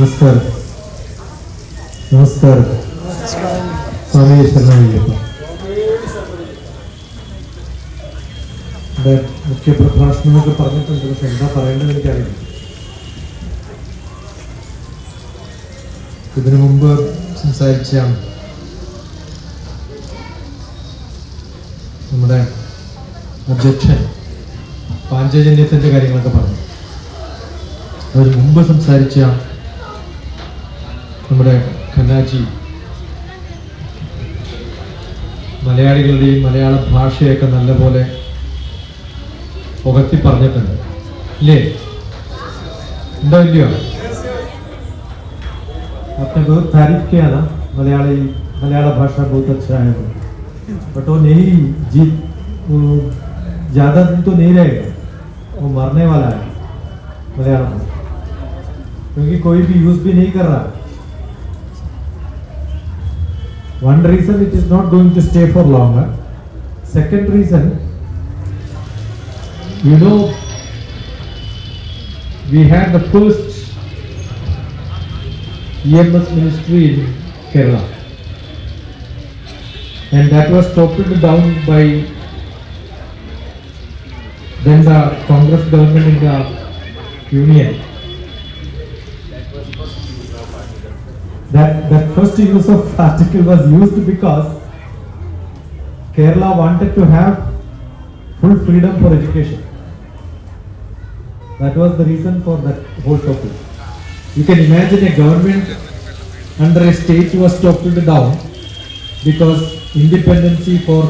നമസ്കാരം. നമസ്കാരം. സ്വാമി ശരണമയ്യപ്പ മുഖ്യ പ്രഭാഷണമൊക്കെ പറഞ്ഞിട്ടുണ്ട്. പക്ഷെ എന്താ പറയേണ്ടത് എനിക്കറിയില്ല. ഇതിനു മുമ്പ് സംസാരിച്ച നമ്മുടെ അധ്യക്ഷൻ പാഞ്ചജന്യത്തിന്റെ കാര്യങ്ങളൊക്കെ പറഞ്ഞു. അതിന് മുമ്പ് സംസാരിച്ച നമ്മുടെ ഖന്നാജി മലയാളികളുടെയും മലയാള ഭാഷയൊക്കെ നല്ലപോലെ പുകത്തി പറഞ്ഞിട്ടുണ്ട് ഇല്ലേ ഉണ്ടോ ഇല്ലയോ आपने बहुत तारीफ किया ना मलयाली मलयाला भाषा बहुत अच्छा है बट वो नहीं जीत वो ज़्यादा दिन तो नहीं रहेगा वो मरने वाला है मलयालम क्योंकि कोई भी यूज भी नहीं कर रहा one reason it is not going to stay for longer. Second reason you know we had the first EMS ministry in Kerala. And that was toppled down by then the Congress government in the union. That that first use of article was used because Kerala wanted to have full freedom for education. That was the reason for that whole topic. You can imagine a government under a state was toppled down because independency for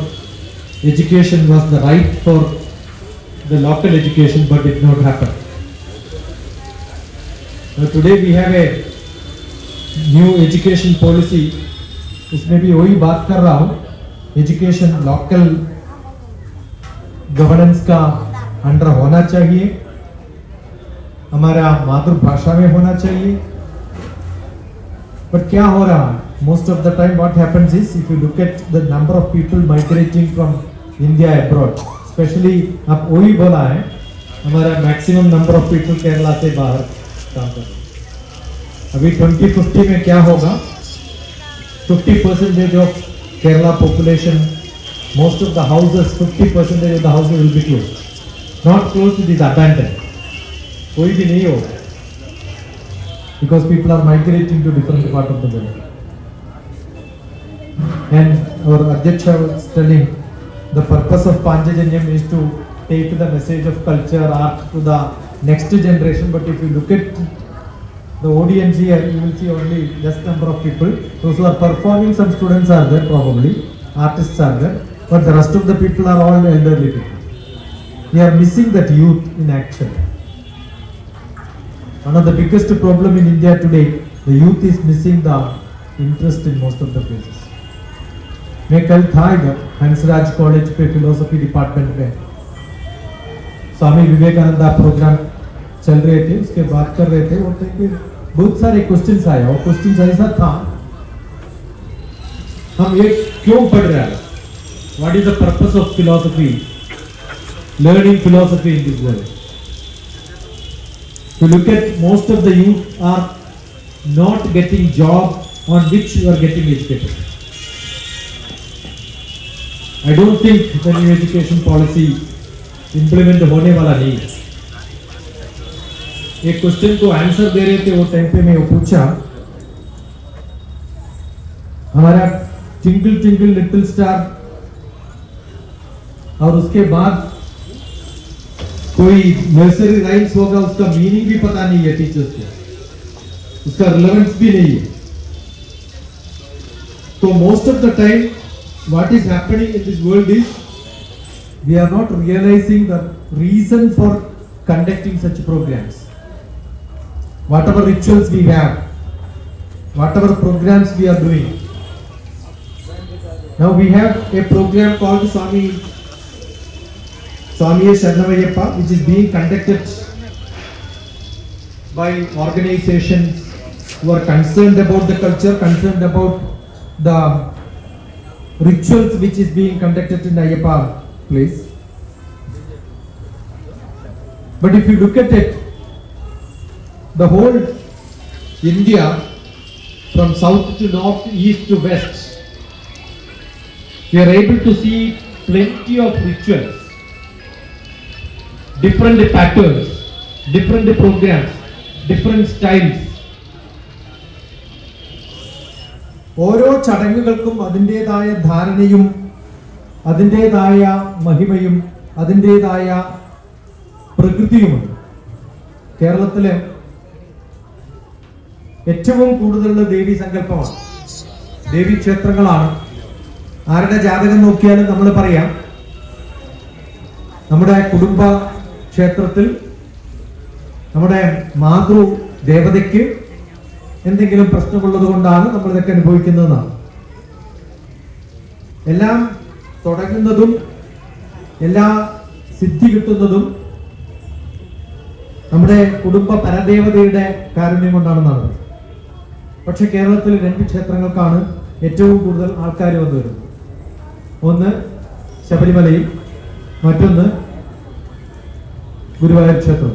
education was the right for the local education but did not happen. Now today we have a new education policy इसमें भी वही बात कर रहा हूँ। Education local governance का under होना चाहिए। हमारा मातृभाषा में होना चाहिए। बट क्या हो रहा है? Most of the time what happens is if you look at the number of people migrating from India abroad specially आप वही बोला है, हमारा maximum number of people Kerala से बाहर काम कर रहे हैं। अभी 2050 में क्या होगा 50 percentage of Kerala population most of the houses 50 percentage of the houses will be close not close is abandon कोई भी नहीं होगा people are migrating to different part of the world and our adhyaksha was telling the purpose of panjajanyam is to take the message of culture art to the next generation but if you look at the audience here, you will see only less number of people. Those who are performing, some students are there probably, artists are there, but the rest of the people are all elderly people. We are missing that youth in action. One of the biggest problem in India today, the youth is missing the interest in most of the places. मैं कल था इधर Hansraj college पे philosophy department में Swami Vivekananda programme चल रहे थे उसके बात कर रहे थे वो थे कि बहुत सारे क्वेश्चंस आए और क्वेश्चंस ऐसा था हम ये क्यों पढ़ रहे हैं what is the purpose of philosophy learning philosophy in this world to look at most of the youth are not getting job on which you are getting educated i don't think the new education policy implement होने वाला नहीं है एक question को answer दे रहे थे, वो time पे मैं वो पूछा। हमारा टिंकल टिंकल लिटिल स्टार और उसके बाद कोई नर्सरी राइम्स होगा, उसका मीनिंग भी पता नहीं है टीचर्स को। उसका रिलेवेंस भी नहीं है। तो most of the time what is happening in this world is we are not realizing the reason for conducting such programs. Whatever rituals we have, whatever programs we are doing. Now we have a program called Swami Swami Sharnavayappa, which is being conducted by organizations who are concerned about the culture, concerned about the rituals which is being conducted in Ayyappa place. But if you look at it, the whole India from south to north, east to west, we are able to see plenty of rituals, different patterns, different programs, different styles. ഓരോ ചടങ്ങുകൾക്കും അതിന്റെതായ ധാരണയും അതിന്റെതായ മഹിമയും അതിന്റെതായ പ്രകൃതിയുമുണ്ട് കേരളത്തിലെ ഏറ്റവും കൂടുതലുള്ള ദേവി സങ്കല്പമാണ്. ദേവി ക്ഷേത്രങ്ങളാണ്. ആരുടെ ജാതകം നോക്കിയാലും നമ്മൾ പറയാം നമ്മുടെ കുടുംബ ക്ഷേത്രത്തിൽ നമ്മുടെ മാതൃ ദേവതയ്ക്ക് എന്തെങ്കിലും പ്രശ്നമുള്ളത് കൊണ്ടാണ് നമ്മൾ ഇതൊക്കെ അനുഭവിക്കുന്നതെന്നാണ്. എല്ലാം തുടങ്ങുന്നതും എല്ലാ സിദ്ധി കിട്ടുന്നതും നമ്മുടെ കുടുംബ പരദേവതയുടെ കാരുണ്യം കൊണ്ടാണെന്നാണ്. പക്ഷെ കേരളത്തിൽ രണ്ട് ക്ഷേത്രങ്ങൾക്കാണ് ഏറ്റവും കൂടുതൽ ആൾക്കാർ വന്നു വരുന്നത്. ഒന്ന് ശബരിമലയിൽ മറ്റൊന്ന് ഗുരുവായൂർ ക്ഷേത്രം.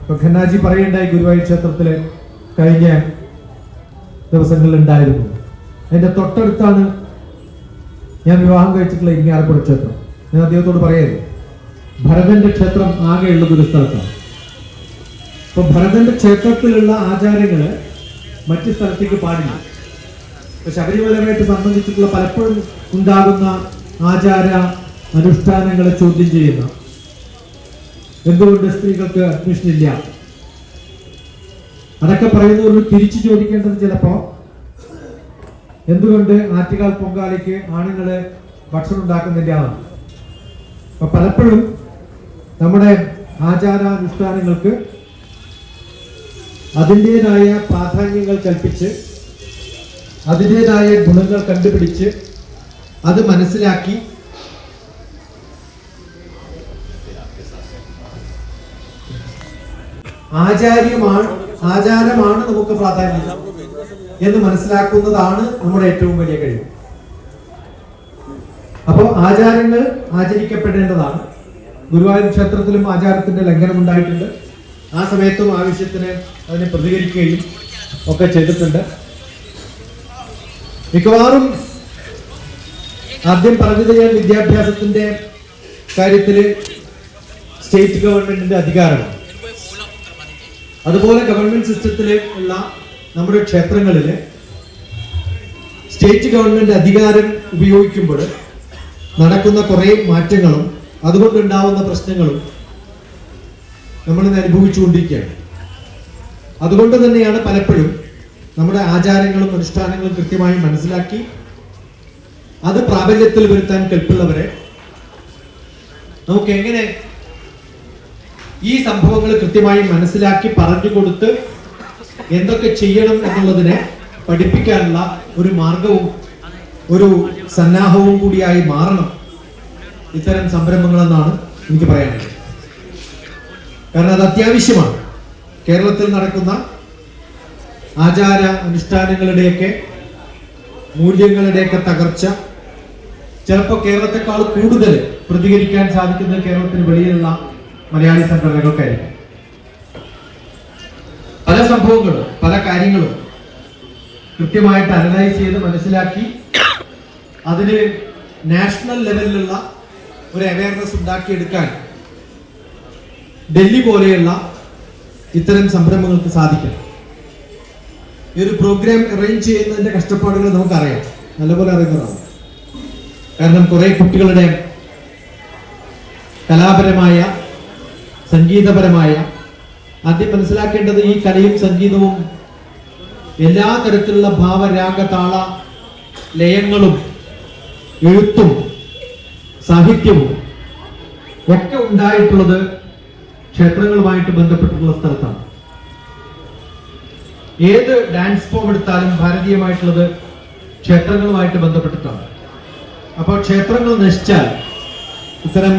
ഇപ്പൊ ഖന്നാജി പറയണ്ടായി ഗുരുവായൂർ ക്ഷേത്രത്തിൽ കഴിഞ്ഞ ദിവസങ്ങളിൽ ഉണ്ടായിരുന്നു. അതിന്റെ തൊട്ടടുത്താണ് ഞാൻ വിവാഹം കഴിച്ചിട്ടുള്ള ഇങ്ങാറപ്പുഴ ക്ഷേത്രം. ഞാൻ അദ്ദേഹത്തോട് പറയരുത്. ഭരതന്റെ ക്ഷേത്രം ആകെയുള്ളത് ഒരു സ്ഥലത്താണ്. അപ്പൊ ഭരതന്റെ ക്ഷേത്രത്തിലുള്ള ആചാരങ്ങൾ മറ്റു സ്ഥലത്തേക്ക് പാടില്ല. ശബരിമലയുമായിട്ട് സംബന്ധിച്ചിട്ടുള്ള പലപ്പോഴും ഉണ്ടാകുന്ന ആചാര അനുഷ്ഠാനങ്ങളെ ചോദ്യം ചെയ്യുന്ന എന്തുകൊണ്ട് സ്ത്രീകൾക്ക് അഡ്മിഷൻ ഇല്ല അതൊക്കെ പറയുന്നവരോട് തിരിച്ചു ചോദിക്കേണ്ടത് ചിലപ്പോ എന്തുകൊണ്ട് ആറ്റുകാൽ പൊങ്കാലയ്ക്ക് ആണുങ്ങൾ ഭക്ഷണം ഉണ്ടാക്കുന്നില്ല? അപ്പൊ പലപ്പോഴും നമ്മുടെ ആചാരാനുഷ്ഠാനങ്ങൾക്ക് അതിന്റെതായ പ്രാധാന്യങ്ങൾ കൽപ്പിച്ച് അതിന്റെതായ ഗുണങ്ങൾ കണ്ടുപിടിച്ച് അത് മനസ്സിലാക്കി ആചാര്യമാണ് ആചാരമാണ് നമുക്ക് പ്രാധാന്യം എന്ന് മനസ്സിലാക്കുന്നതാണ് നമ്മുടെ ഏറ്റവും വലിയ കഴിവ്. അപ്പോൾ ആചാരങ്ങൾ ആചരിക്കപ്പെടേണ്ടതാണ്. ഗുരുവായൂർ ക്ഷേത്രത്തിലും ആചാരത്തിന്റെ ലംഘനം ഉണ്ടായിട്ടുണ്ട്. ആ സമയത്തും ആവശ്യത്തിന് അതിനെ പ്രതികരിക്കുകയും ഒക്കെ ചെയ്തിട്ടുണ്ട്. മിക്കവാറും ആദ്യം പറഞ്ഞത് ഞാൻ വിദ്യാഭ്യാസത്തിന്റെ കാര്യത്തിൽ സ്റ്റേറ്റ് ഗവൺമെന്റിന്റെ അധികാരം അതുപോലെ ഗവൺമെന്റ് സിസ്റ്റത്തിലെ ഉള്ള നമ്മുടെ ക്ഷേത്രങ്ങളിൽ സ്റ്റേറ്റ് ഗവൺമെന്റ് അധികാരം ഉപയോഗിക്കുമ്പോൾ നടക്കുന്ന കുറേ മാറ്റങ്ങളും അതുകൊണ്ടുണ്ടാവുന്ന പ്രശ്നങ്ങളും നമ്മൾ ഇന്ന് അനുഭവിച്ചുകൊണ്ടിരിക്കുകയാണ്. അതുകൊണ്ട് തന്നെയാണ് പലപ്പോഴും നമ്മുടെ ആചാരങ്ങളും അനുഷ്ഠാനങ്ങളും കൃത്യമായി മനസ്സിലാക്കി അത് പ്രാബല്യത്തിൽ വരുത്താൻ കൽപ്പുള്ളവരെ നമുക്ക് എങ്ങനെ ഈ സംഭവങ്ങൾ കൃത്യമായി മനസ്സിലാക്കി പറഞ്ഞു കൊടുത്ത് എന്തൊക്കെ ചെയ്യണം എന്നുള്ളതിനെ പഠിപ്പിക്കാനുള്ള ഒരു മാർഗവും ഒരു സന്നാഹവും കൂടിയായി മാറണം. ഇത്തരം സംരംഭങ്ങളെന്നാണ് എനിക്ക് പറയാനുള്ളത്. കാരണം അത് അത്യാവശ്യമാണ്. കേരളത്തിൽ നടക്കുന്ന ആചാര അനുഷ്ഠാനങ്ങളുടെയൊക്കെ മൂല്യങ്ങളുടെയൊക്കെ തകർച്ച ചിലപ്പോൾ കേരളത്തെക്കാൾ കൂടുതൽ പ്രതികരിക്കാൻ സാധിക്കുന്നത് കേരളത്തിന് വെളിയിലുള്ള മലയാളി സംഘടനകൾക്കായിരിക്കും. പല സംഭവങ്ങളും പല കാര്യങ്ങളും കൃത്യമായിട്ട് അനലൈസ് ചെയ്ത് മനസ്സിലാക്കി അതിന് നാഷണൽ ലെവലിലുള്ള ഒരു അവയർനെസ് ഉണ്ടാക്കിയെടുക്കാൻ ഡൽഹി പോലെയുള്ള ഇത്തരം സംരംഭങ്ങൾക്ക് സാധിക്കും. ഈ ഒരു പ്രോഗ്രാം അറേഞ്ച് ചെയ്യുന്നതിന്റെ കഷ്ടപ്പാടുകൾ നമുക്കറിയാം. നല്ലപോലെ അറിയുന്നതാണ്. കാരണം കുറെ കുട്ടികളുടെ കലാപരമായ സംഗീതപരമായ ആദ്യം മനസ്സിലാക്കേണ്ടത് ഈ കലയും സംഗീതവും എല്ലാ തരത്തിലുള്ള ഭാവരാഗ താള ലയങ്ങളും എഴുത്തും സാഹിത്യവും ഒക്കെ ഉണ്ടായിട്ടുള്ളത് ക്ഷേത്രങ്ങളുമായിട്ട് ബന്ധപ്പെട്ടിട്ടുള്ള സ്ഥലത്താണ്. ഏത് ഡാൻസ് ഫോം എടുത്താലും ഭാരതീയമായിട്ടുള്ളത് ക്ഷേത്രങ്ങളുമായിട്ട് ബന്ധപ്പെട്ടിട്ടാണ്. അപ്പോൾ ക്ഷേത്രങ്ങൾ നശിച്ചാൽ ഇത്തരം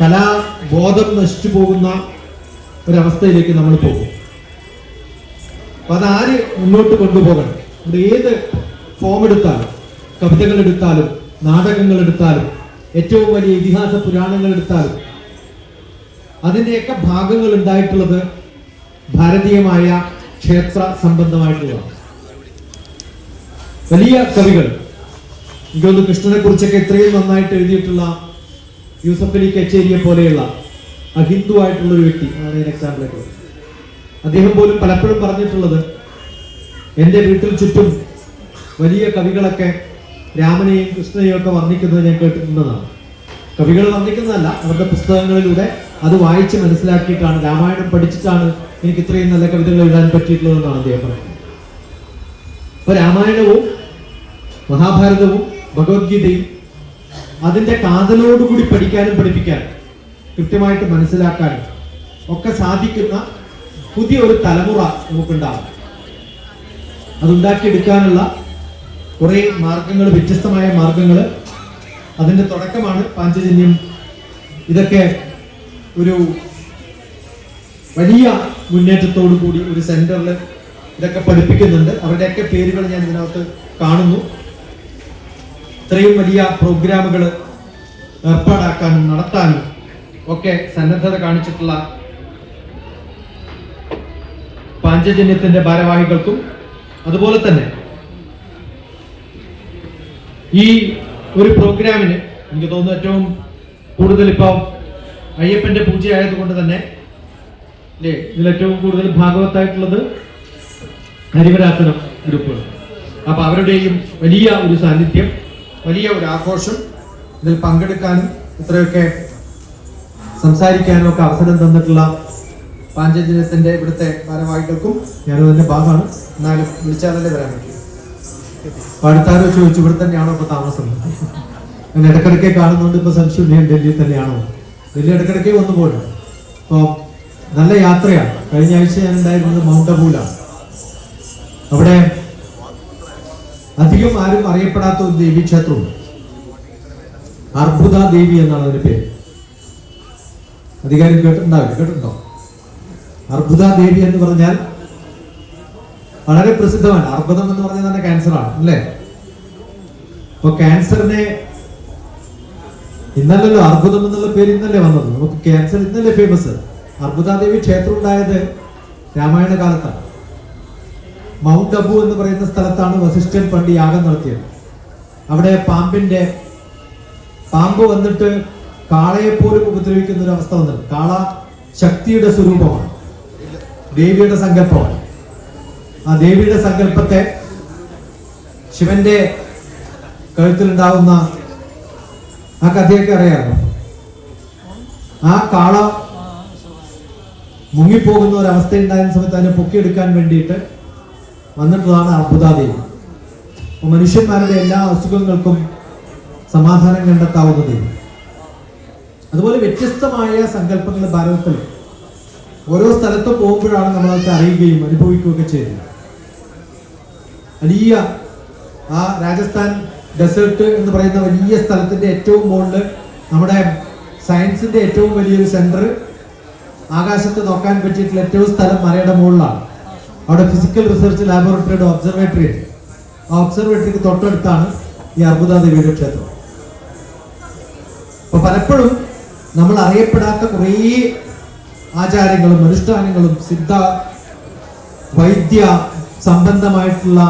കലാബോധം നശിച്ചു പോകുന്ന ഒരവസ്ഥയിലേക്ക് നമ്മൾ പോകും. അപ്പൊ അതാര് മുന്നോട്ട് കൊണ്ടുപോകണം? ഇവിടെ ഏത് ഫോം എടുത്താലും കവിതകൾ എടുത്താലും നാടകങ്ങൾ എടുത്താലും ഏറ്റവും വലിയ ഇതിഹാസ പുരാണങ്ങൾ എടുത്താലും അതിന്റെയൊക്കെ ഭാഗങ്ങൾ ഉണ്ടായിട്ടുള്ളത് ഭാരതീയമായ ക്ഷേത്ര സംബന്ധമായിട്ടുള്ളതാണ്. വലിയ കവികൾ. എനിക്കൊന്ന് കൃഷ്ണനെ കുറിച്ചൊക്കെ ഇത്രയും നന്നായിട്ട് എഴുതിയിട്ടുള്ള യൂസഫ് അലി കച്ചേരിയെ പോലെയുള്ള അഹിന്ദു ആയിട്ടുള്ള ഒരു വ്യക്തി. അതാണ് ഞാൻ എക്സാമ്പിളൊക്കെ അദ്ദേഹം പോലും പലപ്പോഴും പറഞ്ഞിട്ടുള്ളത് എന്റെ വീട്ടിൽ ചുറ്റും വലിയ കവികളൊക്കെ രാമനെയും കൃഷ്ണനെയും ഒക്കെ വർണിക്കുന്നത് ഞാൻ കേട്ടിട്ടുണ്ടെന്നാണ്. കവികൾ വർണിക്കുന്നതല്ല അവരുടെ പുസ്തകങ്ങളിലൂടെ അത് വായിച്ച് മനസ്സിലാക്കിയിട്ടാണ് രാമായണം പഠിച്ചിട്ടാണ് എനിക്ക് ഇത്രയും നല്ല കവിതകൾ എഴുതാൻ പറ്റിയിട്ടുള്ളതെന്നാണ് അദ്ദേഹം പറയുന്നത്. അപ്പൊ രാമായണവും മഹാഭാരതവും ഭഗവത്ഗീതയും അതിന്റെ കാതലോടുകൂടി പഠിക്കാനും പഠിപ്പിക്കാനും കൃത്യമായിട്ട് മനസ്സിലാക്കാനും ഒക്കെ സാധിക്കുന്ന പുതിയ ഒരു തലമുറ നമുക്കുണ്ടാകും അതുണ്ടാക്കിയെടുക്കാനുള്ള കുറെ മാർഗങ്ങൾ വ്യത്യസ്തമായ മാർഗങ്ങൾ അതിന്റെ തുടക്കമാണ് പാഞ്ചജന്യം. ഇതൊക്കെ ഒരു വലിയ മുന്നേറ്റത്തോടു കൂടി ഒരു സെന്ററിൽ ഇതൊക്കെ പഠിപ്പിക്കുന്നുണ്ട്. അവരുടെയൊക്കെ പേരുകൾ ഞാൻ ഇതിനകത്ത് കാണുന്നു. ഇത്രയും വലിയ പ്രോഗ്രാമുകൾ ഏർപ്പാടാക്കാനും നടത്താനും ഒക്കെ സന്നദ്ധത കാണിച്ചിട്ടുള്ള പാഞ്ചജന്യത്തിന്റെ ഭാരവാഹികൾക്കും അതുപോലെ തന്നെ ഈ ഒരു പ്രോഗ്രാമിന് എനിക്ക് തോന്നുന്നു ഏറ്റവും കൂടുതൽ ഇപ്പോൾ അയ്യപ്പന്റെ പൂജ ആയതുകൊണ്ട് തന്നെ അല്ലേ ഇതിൽ ഏറ്റവും കൂടുതൽ ഭാഗവത്തായിട്ടുള്ളത് ഹരിവരാസനം ഗ്രൂപ്പുകൾ. അപ്പൊ അവരുടെയും വലിയ ഒരു സാന്നിധ്യം വലിയ ഒരു ആഘോഷം ഇതിൽ പങ്കെടുക്കാനും ഇത്രയൊക്കെ സംസാരിക്കാനും ഒക്കെ അവസരം തന്നിട്ടുള്ള പാഞ്ചജനത്തിന്റെ ഇവിടുത്തെ ഭാരവാഹികൾക്കും ഞാനും ഭാഗമാണ്. എന്നാലും വിളിച്ചാലല്ലേ വരാൻ പറ്റും. അടുത്താരോ ചോദിച്ചു ഇവിടെ തന്നെയാണോ ഇപ്പൊ താമസം? ഞാൻ ഇടക്കിടക്കെ കാണുന്നുണ്ട് ഇപ്പൊ സംശയം ഞാൻ ഡൽഹിയിൽ തന്നെയാണോ? ഡൽഹി ഇടക്കിടയ്ക്ക് വന്നു പോലും. അപ്പോൾ നല്ല യാത്രയാണ്. കഴിഞ്ഞ ആഴ്ച ഞാൻ ഉണ്ടായിരുന്നത് മൗണ്ട് അബൂലാണ് അവിടെ അധികം ആരും അറിയപ്പെടാത്ത ഒരു ദേവീക്ഷേത്രമുണ്ട് അർബുദ ദേവി എന്നാണ് അതിന്റെ പേര്. അധികാരം കേട്ടിട്ടുണ്ടാവില്ല. കേട്ടിട്ടുണ്ടോ? അർബുദ ദേവി എന്ന് പറഞ്ഞാൽ വളരെ പ്രസിദ്ധമാണ്. അർബുദം എന്ന് പറഞ്ഞാൽ തന്നെ ക്യാൻസറാണ് അല്ലേ? അപ്പൊ ക്യാൻസറിനെ ഇന്നല്ലല്ലോ അർബുദം എന്നുള്ള പേര് ഇന്നല്ലേ വന്നത്. നമുക്ക് ക്യാൻസർ ഇന്നല്ലേ ഫേമസ് അർബുദാദേവി ക്ഷേത്രം ഉണ്ടായത് രാമായണ കാലത്താണ്. മൗണ്ട് അബു എന്ന് പറയുന്ന സ്ഥലത്താണ് വസിഷ്ഠൻ പണ്ട് യാഗം നടത്തിയത്. അവിടെ പാമ്പിന്റെ പാമ്പ് വന്നിട്ട് കാളയെ പോലും ഉപദ്രവിക്കുന്ന ഒരു അവസ്ഥ വന്നത് കാള ശക്തിയുടെ സ്വരൂപമാണ്. ദേവിയുടെ സങ്കല്പമാണ്. ആ ദേവിയുടെ സങ്കല്പത്തെ ശിവന്റെ കഴുത്തിലുണ്ടാവുന്ന ആ കഥയൊക്കെ അറിയാമോ? ആ കാള മുങ്ങിപ്പോകുന്ന ഒരവസ്ഥ ഉണ്ടായിരുന്ന സമയത്ത് അതിനെ പൊക്കിയെടുക്കാൻ വേണ്ടിയിട്ട് വന്നിട്ടുള്ളതാണ് അർബുദാദേവി അപ്പൊ മനുഷ്യന്മാരുടെ എല്ലാ അസുഖങ്ങൾക്കും സമാധാനം കണ്ടെത്താവുന്ന ദൈവം അതുപോലെ വ്യത്യസ്തമായ സങ്കല്പങ്ങൾ ഭാരതത്തിൽ ഓരോ സ്ഥലത്ത് പോകുമ്പോഴാണ് നമ്മളതൊക്കെ അറിയുകയും അനുഭവിക്കുകയൊക്കെ ചെയ്യുന്നത്. വലിയ ആ രാജസ്ഥാൻ ഡെസേർട്ട് എന്ന് പറയുന്ന വലിയ സ്ഥലത്തിന്റെ ഏറ്റവും മുകളിൽ നമ്മുടെ സയൻസിന്റെ ഏറ്റവും വലിയൊരു സെന്റർ ആകാശത്ത് നോക്കാൻ പറ്റിയിട്ടുള്ള ഏറ്റവും സ്ഥലം മലയുടെ മുകളിലാണ്. അവിടെ ഫിസിക്കൽ റിസർച്ച് ലാബോറട്ടറിയുടെ ഒബ്സർവേറ്ററി ഉണ്ട്. ആ ഒബ്സർവേറ്ററിക്ക് തൊട്ടടുത്താണ് ഈ അർബുദാദേവിയുടെ ക്ഷേത്രം. അപ്പൊ പലപ്പോഴും നമ്മൾ അറിയപ്പെടാത്ത കുറേ ആചാരങ്ങളും അനുഷ്ഠാനങ്ങളും സിദ്ധ വൈദ്യ സംബന്ധമായിട്ടുള്ള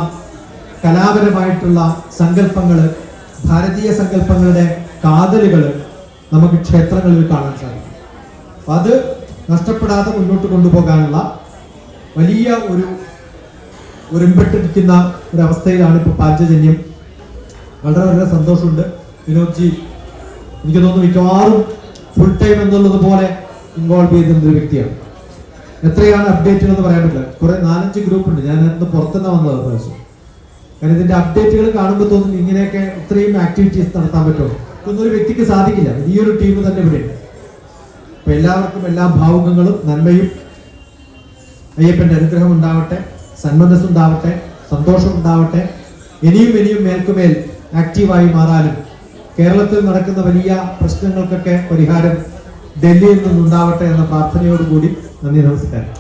കലാപരമായിട്ടുള്ള സങ്കല്പങ്ങൾ ഭാരതീയ സങ്കല്പങ്ങളുടെ കാതലുകൾ നമുക്ക് ക്ഷേത്രങ്ങളിൽ കാണാൻ സാധിക്കും. അത് നഷ്ടപ്പെടാതെ മുന്നോട്ട് കൊണ്ടുപോകാനുള്ള വലിയ ഒരു ഒരുമ്പെട്ടിരിക്കുന്ന ഒരവസ്ഥയിലാണ് ഇപ്പോൾ പാഞ്ചജന്യം വളരെ വളരെ സന്തോഷമുണ്ട്. വിനോദ്ജി എനിക്ക് തോന്നുന്നു മിക്കവാറും ഫുൾ ടൈം എന്നുള്ളത് പോലെ ഇൻവോൾവ് ചെയ്തിരുന്ന ഒരു വ്യക്തിയാണ്. എത്രയാണ് അപ്ഡേറ്റുകൾ എന്ന് പറയാൻ പറ്റില്ല. കുറെ നാലഞ്ച് ഗ്രൂപ്പ് ഉണ്ട്. ഞാൻ പുറത്തുനിന്ന് വന്നത് പ്രാവശ്യം. കാരണം ഇതിന്റെ അപ്ഡേറ്റുകൾ കാണുമ്പോൾ തോന്നുന്നു ഇങ്ങനെയൊക്കെ ഇത്രയും ആക്ടിവിറ്റീസ് നടത്താൻ പറ്റുമോ? ഇതൊന്നും ഒരു വ്യക്തിക്ക് സാധിക്കില്ല. ഈ ഒരു ടീം തന്നെ ഇവിടെ ഉണ്ട്. അപ്പൊ എല്ലാവർക്കും എല്ലാ ഭാവുകങ്ങളും നന്മയും അയ്യപ്പന്റെ അനുഗ്രഹം ഉണ്ടാവട്ടെ സന്മനസ് ഉണ്ടാവട്ടെ സന്തോഷം ഉണ്ടാവട്ടെ. ഇനിയും ഇനിയും മേൽക്കുമേൽ ആക്റ്റീവായി മാറാനും കേരളത്തിൽ നടക്കുന്ന വലിയ പ്രശ്നങ്ങൾക്കൊക്കെ പരിഹാരം ഡൽഹിയിൽ നിന്നുണ്ടാവട്ടെ എന്ന പ്രാർത്ഥനയോടുകൂടി നന്ദി നമസ്കാരം.